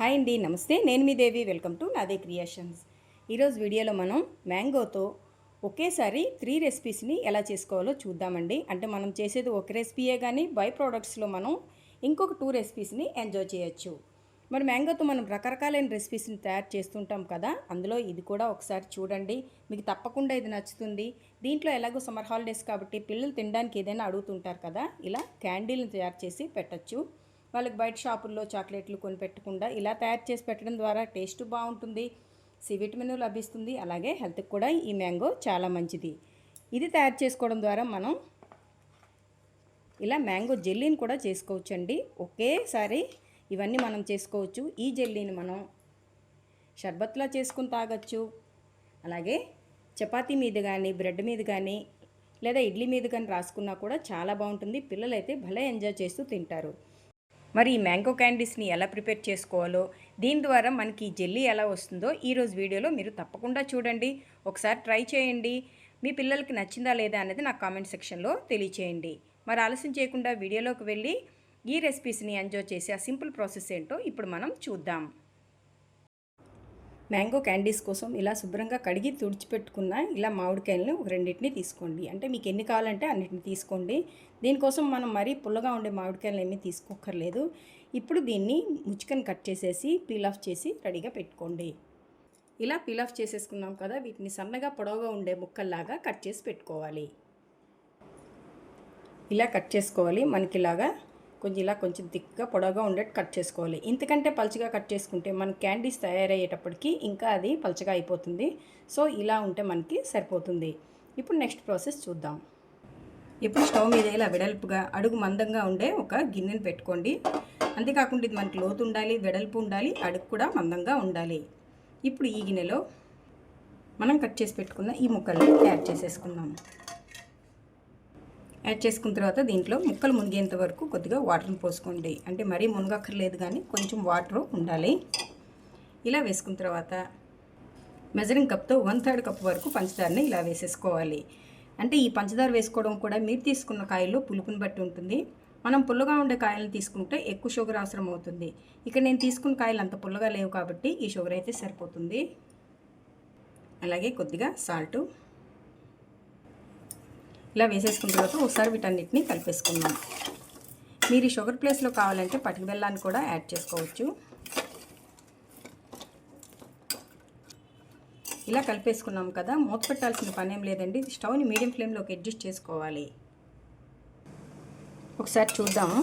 Hi అండి నమస్తే. నేను మీ Devi. Welcome to Nade creations. ఈరోజు వీడియోలో మనం మ్యాంగోతో ఒకేసారి త్రీ రెసిపీస్ని ఎలా చేసుకోవాలో చూద్దామండి. అంటే మనం చేసేది ఒక రెసిపీయే కానీ బై ప్రోడక్ట్స్లో మనం ఇంకొక టూ రెసిపీస్ని ఎంజాయ్ చేయొచ్చు. మరి మ్యాంగోతో మనం రకరకాలైన రెసిపీస్ని తయారు చేస్తుంటాం కదా అందులో ఇది కూడా ఒకసారి చూడండి. మీకు తప్పకుండా ఇది నచ్చుతుంది. దీంట్లో ఎలాగో సమ్మర్ హాలిడేస్ కాబట్టి పిల్లలు తినడానికి ఏదైనా అడుగుతుంటారు కదా ఇలా క్యాండీలను తయారు చేసి పెట్టచ్చు. వాళ్ళకి బయట షాపుల్లో చాక్లెట్లు కొనిపెట్టకుండా ఇలా తయారు చేసి పెట్టడం ద్వారా టేస్ట్ బాగుంటుంది సి విటమిన్ లభిస్తుంది అలాగే హెల్త్కి కూడా ఈ మ్యాంగో చాలా మంచిది. ఇది తయారు చేసుకోవడం ద్వారా మనం ఇలా మ్యాంగో జెల్లీని కూడా చేసుకోవచ్చండి. ఒకేసారి ఇవన్నీ మనం చేసుకోవచ్చు. ఈ జెల్లీని మనం షర్బత్లా చేసుకుని తాగొచ్చు. అలాగే చపాతీ మీద కానీ బ్రెడ్ మీద కానీ లేదా ఇడ్లీ మీద కానీ రాసుకున్నా కూడా చాలా బాగుంటుంది. పిల్లలైతే భలే ఎంజాయ్ చేస్తూ తింటారు. మరి ఈ మ్యాంగో క్యాండీస్ని ఎలా ప్రిపేర్ చేసుకోవాలో దీని ద్వారా మనకి జెల్లీ ఎలా వస్తుందో ఈరోజు వీడియోలో మీరు తప్పకుండా చూడండి. ఒకసారి ట్రై చేయండి. మీ పిల్లలకి నచ్చిందా లేదా అనేది నాకు కామెంట్ సెక్షన్లో తెలియచేయండి. మరి ఆలస్యం చేయకుండా వీడియోలోకి వెళ్ళి ఈ రెసిపీస్ని ఎంజాయ్ చేసి ఆ సింపుల్ ప్రాసెస్ ఏంటో ఇప్పుడు మనం చూద్దాం. మ్యాంగో క్యాండీస్ కోసం ఇలా శుభ్రంగా కడిగి తుడిచిపెట్టుకున్న ఇలా మామిడికాయలను ఒక రెండింటిని తీసుకోండి. అంటే మీకు ఎన్ని కావాలంటే అన్నిటిని తీసుకోండి. దీనికోసం మనం మరీ పుల్లగా ఉండే మామిడికాయలు ఏమీ తీసుకోక్కర్లేదు. ఇప్పుడు దీన్ని ముచ్చుకని కట్ చేసేసి పీల్ ఆఫ్ చేసి రెడీగా పెట్టుకోండి. ఇలా పీల్ ఆఫ్ చేసేసుకున్నాం కదా వీటిని సన్నగా పొడవుగా ఉండే ముక్కల్లాగా కట్ చేసి పెట్టుకోవాలి. ఇలా కట్ చేసుకోవాలి. మనకిలాగా కొంచెం ఇలా కొంచెం థిక్గా పొడవుగా ఉండేట్టు కట్ చేసుకోవాలి. ఇంతకంటే పలుచగా కట్ చేసుకుంటే మన క్యాండీస్ తయారయ్యేటప్పటికి ఇంకా అది పలుచగా అయిపోతుంది. సో ఇలా ఉంటే మనకి సరిపోతుంది. ఇప్పుడు నెక్స్ట్ ప్రాసెస్ చూద్దాం. ఇప్పుడు స్టవ్ మీద ఇలా వెడల్పుగా అడుగు మందంగా ఉండే ఒక గిన్నెను పెట్టుకోండి. అంతేకాకుండా ఇది మనకి లోతు ఉండాలి వెడల్పు ఉండాలి అడుగు కూడా మందంగా ఉండాలి. ఇప్పుడు ఈ గిన్నెలో మనం కట్ చేసి పెట్టుకున్న ఈ ముక్కల్ని యాడ్ చేసేసుకుందాం. యాడ్ చేసుకున్న తర్వాత దీంట్లో ముక్కలు మునిగేంత వరకు కొద్దిగా వాటర్ని పోసుకోండి. అంటే మరీ మునగక్కర్లేదు కానీ కొంచెం వాటర్ ఉండాలి. ఇలా వేసుకున్న తర్వాత మెజరింగ్ కప్తో వన్ థర్డ్ కప్ వరకు పంచదారని ఇలా వేసేసుకోవాలి. అంటే ఈ పంచదార వేసుకోవడం కూడా మీరు తీసుకున్న కాయల్లో పులుపుని బట్టి ఉంటుంది. మనం పుల్లగా ఉండే కాయలను తీసుకుంటే ఎక్కువ షుగర్ అవసరం అవుతుంది. ఇక్కడ నేను తీసుకున్న కాయలు అంత పుల్లగా లేవు కాబట్టి ఈ షుగర్ అయితే సరిపోతుంది. అలాగే కొద్దిగా సాల్టు ఇలా వేసేసుకున్న తర్వాత ఒకసారి వీటన్నిటిని కలిపేసుకుందాం. మీరు ఈ షుగర్ ప్లేస్లో కావాలంటే పటిక బెల్లాన్ని కూడా యాడ్ చేసుకోవచ్చు. ఇలా కలిపేసుకున్నాం కదా మూత పెట్టాల్సిన పని ఏం లేదండి స్టవ్ని మీడియం ఫ్లేమ్లోకి అడ్జస్ట్ చేసుకోవాలి. ఒకసారి చూద్దాము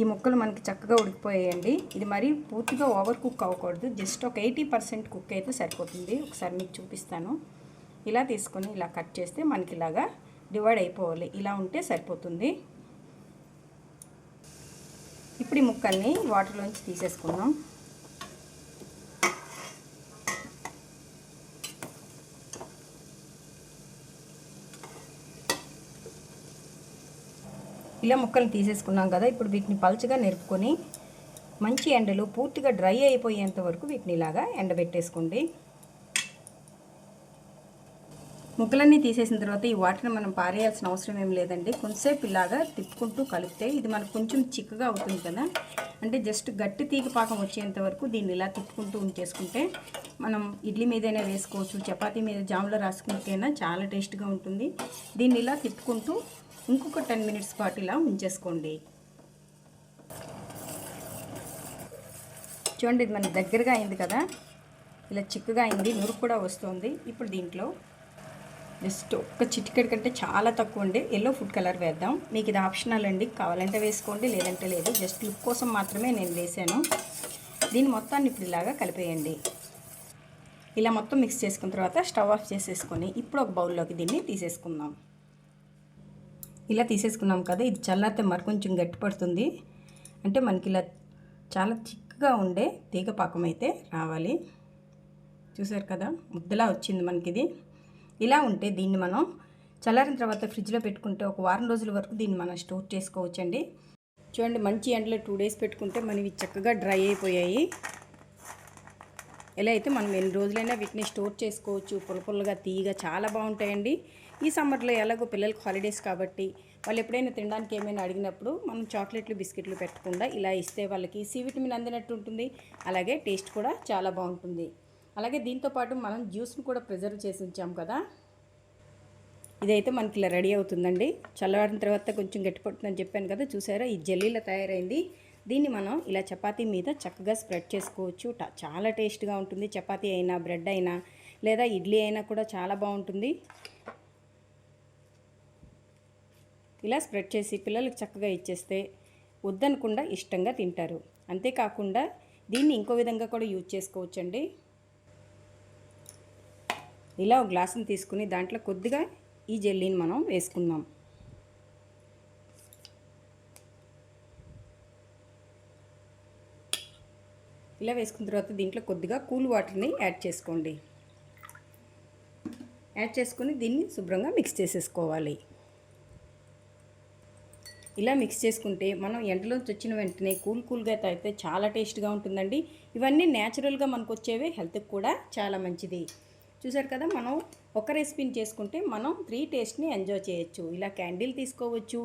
ఈ ముక్కలు మనకి చక్కగా ఉడికిపోయాయండి. ఇది మరీ పూర్తిగా ఓవర్ కుక్ అవ్వకూడదు. జస్ట్ ఒక ఎయిటీ పర్సెంట్ కుక్ అయితే సరిపోతుంది. ఒకసారి మీకు చూపిస్తాను. ఇలా తీసుకొని ఇలా కట్ చేస్తే మనకి ఇలాగా డివైడ్ అయిపోవాలి. ఇలా ఉంటే సరిపోతుంది. ఇప్పుడు ఈ ముక్కల్ని వాటర్లోంచి తీసేసుకుందాం. ఇలా ముక్కలు తీసేసుకున్నాం కదా ఇప్పుడు వీటిని పలుచగా నెరుపుకొని మంచి ఎండలో పూర్తిగా డ్రై అయిపోయేంత వరకు వీటిని ఇలాగా ఎండబెట్టేసుకోండి. ముక్కలన్నీ తీసేసిన తర్వాత ఈ వాటర్ని మనం పారేయాల్సిన అవసరం ఏం లేదండి. కొంతసేపు ఇలాగా తిప్పుకుంటూ కలిపితే ఇది మనకు కొంచెం చిక్కగా అవుతుంది కదా. అంటే జస్ట్ గట్టి తీగ పాకం వచ్చేంత వరకు దీన్ని ఇలా తిప్పుకుంటూ ఉంచేసుకుంటే మనం ఇడ్లీ మీదైనా వేసుకోవచ్చు చపాతీ మీద జాములో రాసుకుంటేనా చాలా టేస్ట్గా ఉంటుంది. దీన్ని ఇలా తిప్పుకుంటూ ఇంకొక టెన్ మినిట్స్ పాటు ఇలా ఉంచేసుకోండి. చూడండి ఇది మనకి దగ్గరగా అయింది కదా. ఇలా చిక్కగా అయింది నురుకు కూడా వస్తుంది. ఇప్పుడు దీంట్లో జస్ట్ ఒక్క చిటికెడ్ కంటే చాలా తక్కువ అండి ఎల్లో ఫుడ్ కలర్ వేద్దాం. మీకు ఇది ఆప్షనల్ అండి. కావాలంటే వేసుకోండి లేదంటే లేదు. జస్ట్ లుక్ కోసం మాత్రమే నేను వేసాను దీన్ని మొత్తాన్ని ఇప్పుడు ఇలాగా కలిపేయండి. ఇలా మొత్తం మిక్స్ చేసుకున్న తర్వాత స్టవ్ ఆఫ్ చేసేసుకొని ఇప్పుడు ఒక బౌల్లోకి దీన్ని తీసేసుకుందాం. ఇలా తీసేసుకున్నాం కదా ఇది చల్లారితే మరి కొంచెం గట్టి పడుతుంది. అంటే మనకి ఇలా చాలా థిక్గా ఉండే తీగ పాకం అయితే రావాలి. చూసారు కదా ముద్దలా వచ్చింది మనకి ఇది. ఇలా ఉంటే దీన్ని మనం చల్లారిన తర్వాత ఫ్రిడ్జ్లో పెట్టుకుంటే ఒక వారం రోజుల వరకు దీన్ని మనం స్టోర్ చేసుకోవచ్చండి. చూడండి మంచి ఎండలో టూ డేస్ పెట్టుకుంటే మనవి చక్కగా డ్రై అయిపోయాయి. ఎలా అయితే మనం ఎన్ని రోజులైనా వీటిని స్టోర్ చేసుకోవచ్చు. పులపుల్లగా తీయగా చాలా బాగుంటాయండి. ఈ సమ్మర్లో ఎలాగో పిల్లలకి హాలిడేస్ కాబట్టి వాళ్ళు ఎప్పుడైనా తినడానికి ఏమైనా అడిగినప్పుడు మనం చాక్లెట్లు బిస్కెట్లు పెట్టకుండా ఇలా ఇస్తే వాళ్ళకి సి విటమిన్ అందినట్టు ఉంటుంది. అలాగే టేస్ట్ కూడా చాలా బాగుంటుంది. అలాగే దీంతోపాటు మనం జ్యూస్ను కూడా ప్రిజర్వ్ చేసి ఉంచాం కదా. ఇదైతే మనకి ఇలా రెడీ అవుతుందండి. చల్లవారిన తర్వాత కొంచెం గట్టిపడుతుందని చెప్పాను కదా చూసారా? ఈ జెల్లీలా తయారైంది. దీన్ని మనం ఇలా చపాతీ మీద చక్కగా స్ప్రెడ్ చేసుకోవచ్చు. చాలా టేస్ట్గా ఉంటుంది. చపాతీ అయినా బ్రెడ్ అయినా లేదా ఇడ్లీ అయినా కూడా చాలా బాగుంటుంది. ఇలా స్ప్రెడ్ చేసి పిల్లలకి చక్కగా ఇచ్చేస్తే వద్దనకుండా ఇష్టంగా తింటారు. అంతేకాకుండా దీన్ని ఇంకో విధంగా కూడా యూజ్ చేసుకోవచ్చండి. ఇలా ఒక గ్లాసుని తీసుకుని దాంట్లో కొద్దిగా ఈ జెల్లీని మనం వేసుకుందాం. ఇలా వేసుకున్న తర్వాత దీంట్లో కొద్దిగా కూల్ వాటర్ని యాడ్ చేసుకోండి. యాడ్ చేసుకుని దీన్ని శుభ్రంగా మిక్స్ చేసేసుకోవాలి. ఇలా మిక్స్ చేసుకుంటే మనం ఎండలోంచి వచ్చిన వెంటనే కూల్ కూల్గా తాగితే చాలా టేస్ట్గా ఉంటుందండి. ఇవన్నీ న్యాచురల్గా మనకు వచ్చేవి హెల్త్కి కూడా చాలా మంచిది. చూసారు కదా మనం ఒక రెసిపీని చేసుకుంటే మనం త్రీ టేస్ట్ని ఎంజాయ్ చేయొచ్చు. ఇలా క్యాండిల్ తీసుకోవచ్చు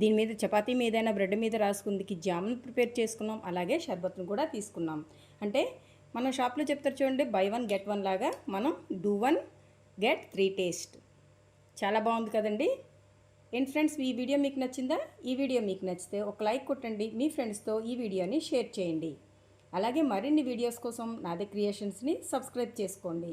దీని మీద చపాతీ మీదైనా బ్రెడ్ మీద రాసుకుందికి జామ్ను ప్రిపేర్ చేసుకున్నాం అలాగే షర్బత్ను కూడా తీసుకున్నాం. అంటే మన షాప్లో చెప్తారు చూడండి బై వన్ గెట్ వన్ లాగా మనం do one get three taste చాలా బాగుంది కదండి? ఏంటి ఫ్రెండ్స్ ఈ వీడియో మీకు నచ్చిందా? ఈ వీడియో మీకు నచ్చితే ఒక లైక్ కొట్టండి మీ ఫ్రెండ్స్తో ఈ వీడియోని షేర్ చేయండి. అలాగే మరిన్ని వీడియోస్ కోసం నాదే క్రియేషన్స్ని సబ్స్క్రైబ్ చేసుకోండి.